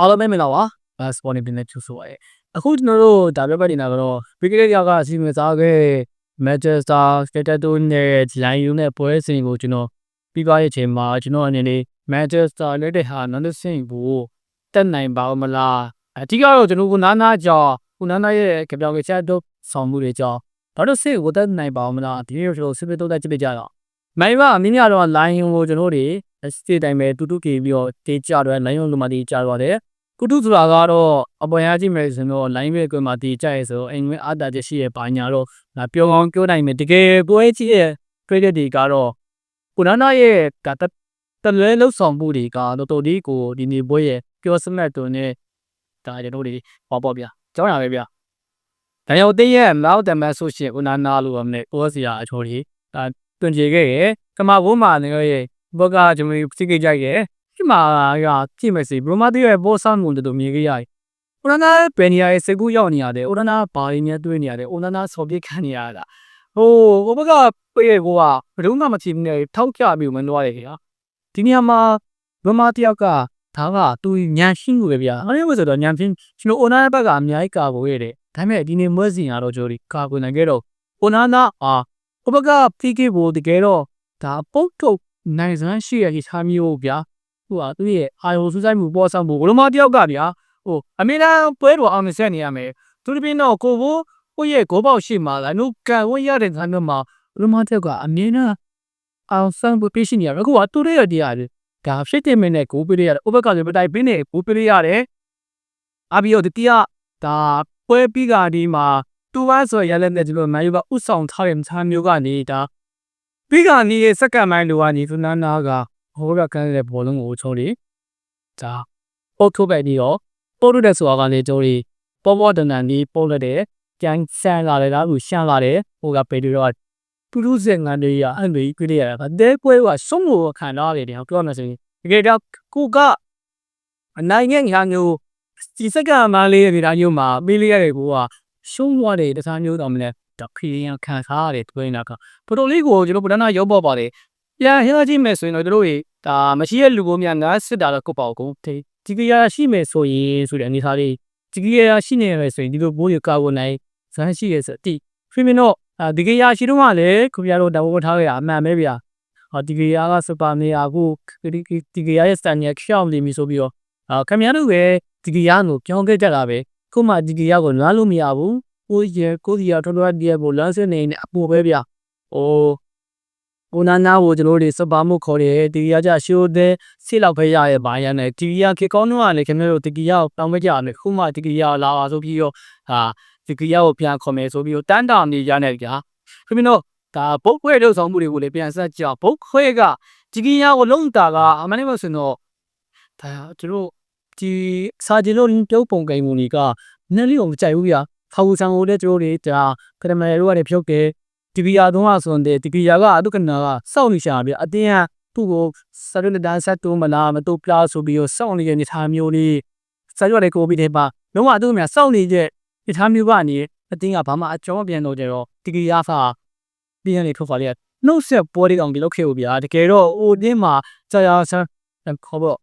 အားလုံးပဲမင်္ဂလာပါဘတ်စပေါ်နေပြနေချူဆိုပါရဲ့အခုကျွန်တော်တို့ဒါပြပတ်နေတာကတော့ဘီကလေးရောက်ကအစီအမံစားခဲ့ Manchester United နဲ့ Lion နဲ့ပွဲစဉ်ကိုကျွန်တော်ပြီးသွားရဲ့အချိန်မှာကျွန်တော်အနေနဲ့ Manchester United ဟာနောက်တစ်ဆင့်ကိုတက်နိုင်ပါဦးမလားအဓိကတော့ကျွန်တော်ကနာနာကြောင့်ခုနာနာရဲ့ကြပြောင်ကြချက်တော့ဆောင်မှုတွေကြောင့်နောက်တစ်ဆင့်ကိုတက်နိုင်ပါဦးမလားဒီလိုကျွန်တော်စစ်စစ်တော့တက်ကြည့်ကြတော့မိုင်းကအမင်းကတော့ Lion ကိုကျွန်တော်တို့စတေးတိုင်းပဲတူတူကေပြီးတော့တေးကြတော့ Lion လိုမှတေးကြတော့တယ် ကုတုဆိုတာကတော့အပေါ်ရကြည့်မယ်ဆိုတော့ line ပဲကွယ်မှာတည်ကြရဲဆိုအိမ်ဝင်အားတာချက်ရှိရဲ့ဘာညာတော့ဒါပြောအောင်ပြောနိုင်မယ်တကယ်ပွဲကြီးရဲ့ credit တွေကတော့ကိုနာနာရဲ့ဒါတလွဲလှုပ်ဆောင်မှုတွေကတော့တော်ဒီကိုဒီနေပွဲရဲ့ပြောစမတ်တုံနဲ့ဒါကျွန်တော်တို့ဟောပေါ့ဗျာကြောင်းရပဲဗျာဒါရောက်တဲ့ရဲ့နောက်တမတ်ဆိုရှင်ကိုနာနာလို့အမနဲ့ကိုစရာအချော်ကြီးဒါတွင်ကြေခဲ့ရဲ့ကမာဘိုးမာနေရဲ့ဘောကကျွန်တော်စိတ်ကြိုက်ရဲ့ဒီ မှာကကြည့်မယ်စီဘရမတီရဲ့ဘောဆန်မွန်တို့မြင်ခဲ့ရတယ်။အိုရနာဘယ်နေရာရဲ့စကူရောက်နေရတယ်။အိုရနာဘာရင်းများတွေးနေရတယ်။အိုရနာဆော်ပြစ်ခံနေရတာ။ဟိုဟိုဘက်ကပြေးကိုကဘယ်သူမှမချီဘူးနဲ့ထောက်ကြပြီးမနှွားတယ်ခင်ဗျာ။ဒီနေရာမှာဘရမတီယောက်ကဒါကသူညံရှင်းကိုပဲဗျာ။အဲ့ဒီဆိုတော့ညံရှင်းကျွန်တော်အိုနာရဲ့ဘက်ကအများကြီးကာကိုရတယ်။ဒါပေမဲ့ဒီနေ့မွဲစီရတော့ကြိုးဒီကာကိုနိုင်ခဲ့တော့အိုနာနာအာဟိုဘက်က PK ဘိုတကယ်တော့ဒါပုတ်ထုတ်နိုင်စမ်းရှိရတဲ့ခြားမျိုးဗျာ ဟိုဟာသူ့ရဲ့အာယုံစူးစိုက်မှုပေါ်ဆောင်မှုဘလိုမတယောက်ကဗျာဟိုအမေရိကန်ပွဲတော်အောင်ဆက်နေရမယ်သူဒီပင်းတော့ကိုဘိုးကိုရဲ့ဂိုးပေါက်ရှိမှလာနုကန်ဝရတဲ့ခါမျိုးမှာဘလိုမတယောက်ကအမြင်နဲ့အောင်ဆန်းပပေးရှိနေရအခုကသူ့ရဲ့တရားလေဒါဖြစ်တဲ့မင်းနဲ့ဂိုးပေးရတယ်ဥပကလည်းပတိုင်ပင်းနဲ့ဂိုးပေးရတယ်အဘီယိုဒီတီယာဒါပွဲပြီးကဒီမှာတူဝါဆိုရလက်နဲ့ဒီလိုမန်ယူကဥဆောင်ထားတဲ့ခြားမျိုးကနေဒါပြီးကနီးရဲ့စက္ကန့်မိုင်းလိုကနေသူနာနာက ဟိုဘက်ကန်းတဲ့ဘောလုံးကိုချုံးတယ်ဒါပုတ်ထုတ်ပဲပြီးတော့ပုတ်ထုတ်တဲ့ဆိုတာကလည်းကျိုးတွေပေါ်ပေါ်တန်တန်လေးပုတ်လက်တယ်ကြမ်းဆန်လာတယ်လားသူရှမ်းလာတယ်ဟိုကပေတွေတော့သူတို့စင်ငန်းတွေရအဲ့လိုပြရတာတဲပွဲကစုံကိုခံတော့တယ်တော့ပြောမှဆိုရင်တကယ်တော့ကိုကအနိုင်ငယ်ညာမျိုးဒီစက္ကန့်မှလေးရဲ့ဒီသားမျိုးမှာပေးလိုက်ရတယ်ကိုကရှုံးသွားတယ်တခြားမျိုးတော့မလဲတော့ခရီးရန်ခံစားရတယ်တွင်းတာကပိုတော်လေးကိုကျွန်တော်ဗဒနာရောက်ပေါ်ပါတယ် ပြန်ဟင်းသားကြည့်မယ်ဆိုရင်တော့တို့တွေဒါမရှိတဲ့လူကိုများငါစစ်တာတော့ကုတ်ပါအောင်ဒီဒီကရရှိမယ်ဆိုရင်ဆိုတဲ့အနေထားလေးဒီကရရှိနေမယ်ဆိုရင်ဒီလိုဘိုးရကာဝနိုင်ဇန်းရှိရဆိုတိဖီမင်တော့ဒီကရရှိတော့ကလည်းခင်ဗျားတို့တဘောထားရအမှန်ပဲဗျာဟောဒီကရကစပါနေအခုဒီဒီကရရဲ့စတန်ရက်ရှောင်းနေပြီဆိုပြီးတော့အာခင်ဗျားတို့ပဲဒီကရကိုပြောင်းခဲ့ကြတာပဲခုမှဒီကရကိုနားလို့မရဘူးကိုရကိုဒီရတော်တော်ဒီရကိုလမ်းစနေနေအပူပဲဗျာအိုး ကိုနာနာကိုကျွန်တော်တို့စပါမှုခေါ်တယ်တီရီယာကြရှိုးတဲ့ဆေးလောက်ပဲရရဲ့ဘာရန်နဲ့တီရီယာခေကောင်းတော့ကလည်းခင်ဗျားတို့တီရီယာကိုတောင်းမကြရမယ်ခုမှတီရီယာလာပါဆိုပြီးတော့ဟာတီရီယာကိုပြန်ခေါ်မယ်ဆိုပြီးတော့တန်းတာနေရနေကြခင်ဗျားတို့ဒါဘုတ်ခွဲလို့ဆောင်မှုတွေကိုလည်းပြန်ဆက်ကြဘုတ်ခွဲကတီရီယာကိုလုံးတာကအမှန်တကယ်ဆိုတော့ဒါကျွန်တော်ဒီစာကြည့်လို့ပြုတ်ပုံကိန်းမူကြီးကနည်းလေးကိုမကြိုက်ဘူးဗျာဖာဝူဆန်ကိုလည်းကျွန်တော်တွေဒါခရမယ်တို့ကလည်းဖြုတ်တယ် ဒီကီယာတော့ဟာဆိုတဲ့ဒီကီယာကအတုကနာကစောင့်နေရှာပြအတင်းကသူ့ကိုစရလဒန်ဆက်တူမလားမတူပလားဆိုပြီးတော့စောင့်နေတဲ့နေသားမျိုးလေးစရွက်လေးကိုပြီးတဲ့ပါလုံးဝသူ့မြစောင့်နေတဲ့နေသားမျိုးကနေအတင်းကဘာမှအကျော်ပြန်တော့ကြတော့ဒီကီယာဖာပြင်းနေထုတ်ပါလေနှုတ်ဆက်ပွဲတွေအောင်ဒီလောက်ခဲ့ဦးဗျာတကယ်တော့ဟိုတင်းမှာကြာကြာဆန်းခေါ်ပေါ့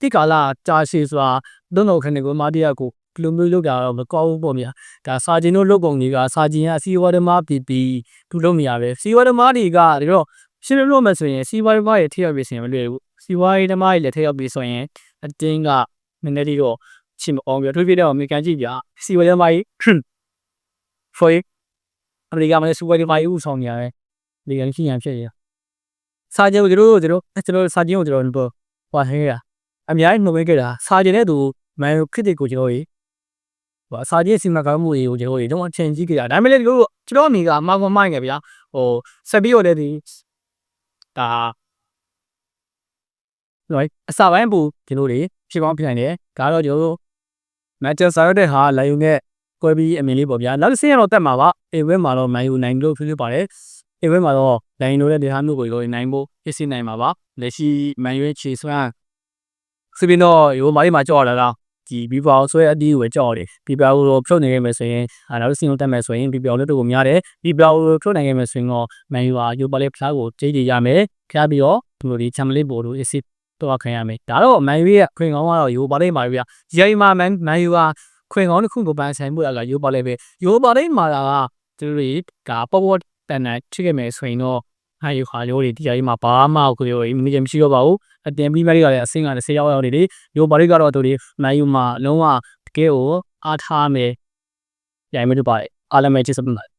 တိကာလာကြာရှည်စွာဒုံတော့ခနေကိုမာတီယာကို ဒီလိုမျိုးလုပ်တာတော့မကောင်းဘူးပေါ့ဗျာဒါစာကျင်တို့လုပ်ပုံတွေကစာကျင်ကစီဝါဒမားပြည်ပြည်သူလုပ်နေရပဲစီဝါဒမားတွေကဒီတော့ရှင်းပြလို့မှဆိုရင်စီဝါဒမားရဲ့ထိရောက်ပြီးဆိုရင်မလွယ်ဘူးစီဝါဒမားရဲ့လက်ထိရောက်ပြီးဆိုရင်အတင်းကနည်းနည်းလေးတော့ချင်မအောင်ပြထွေးပြတော့အမေကန်ကြည့်ပြစီဝါဒမားကြီးဖိုးအမေရိကန်မှာစီဝါဒမားကြီးဥဆောင်နေရတယ်ဒီကန်ချင်းရန်ဖြစ်ရစာကျင်ကိုတို့တို့ကျွန်တော်စာကျင်ကိုကျွန်တော်ဟိုဟဲ့ရအများကြီးနှုတ်ပေးခဲ့တာစာကျင်တဲ့သူမန်ခရစ်ကိုကျွန်တော်ကြီး ဟိုအစာကြီးစီမံကောင်းမှုတွေကိုကျွန်တော်တို့တော့အချိန်ကြီးကြတာဒါပေမဲ့လည်းကျွန်တော်ကျွန်တော်အမိကမာကွန်မိုင်းငယ်ဗျာဟိုဆက်ပြီးတော့လည်းဒီဒါလိုက်အစာပိုင်းပူကျွန်တော်တွေဖြစ်ကောင်းဖြစ်နိုင်တယ်ဒါတော့ကျွန်တော်တို့မန်ချက်စတာတဲ့ဟာလိုင်ယုံနဲ့ကွဲပြီးအမြင်လေးပေါ့ဗျာနောက်တစ်ဆင့်ကတော့တက်မှာပါအေဝဲမှာတော့မန်ယူနိုင်လို့ဖြစ်ဖြစ်ပါတယ်အေဝဲမှာတော့လိုင်ယုံတဲ့ဒေဟာမျိုးကိုလို့နိုင်ဖို့ဖြစ်စီနိုင်မှာပါလက်ရှိမန်ယူရဲ့ခြေစွမ်းစပင်းတော့ရိုးမားလေးမှာကြောက်ရတာလား ဒီဘီပေါဆွဲအတီးကိုပဲကြောက်တယ်ဘီပေါကိုဖြုတ်နိုင်ခဲ့မယ်ဆိုရင်အာနောက်စင်ကိုတက်မယ်ဆိုရင်ဘီပေါလည်းတို့ကိုများတယ်ဘီပေါကိုဖြုတ်နိုင်ခဲ့မယ်ဆိုရင်တော့မန်ယူဟာယူပါလေဖလားကိုကြေးကြရမယ်ခါပြီးတော့ဒီလိုဒီချမ်မလေးဘော်တို့အစ်စ်တော့ခံရမယ်ဒါတော့မန်ယူရဲ့ခွင်ကောင်းကတော့ယူပါလိမ့်ပါဗျာဒီအိမ်မှာမန်မန်ယူကခွင်ကောင်းတစ်ခုကိုပန်းဆိုင်မှုရကယူပါလိမ့်ပဲယူပါလိမ့်မှာကသူတို့ကပေါ်ပေါ်တန်တန်ချစ်ခဲ့မယ်ဆိုရင်တော့ဟာယူခါရိုးတွေဒီအိမ်မှာဘာမှကိုယ်မင်းကြီးမရှိတော့ပါဘူး အတင်ပြီးမတွေကလည်းအဆင့်က10ရောက်ရောက်နေလေယူပါလိမ့်ကတော့သူတွေမန်ယူမှာလုံးဝတကယ်ကိုအားထားမယ်ရိုင်မလို့ပါတယ်အားလည်းပဲချစ်စပ်ပါ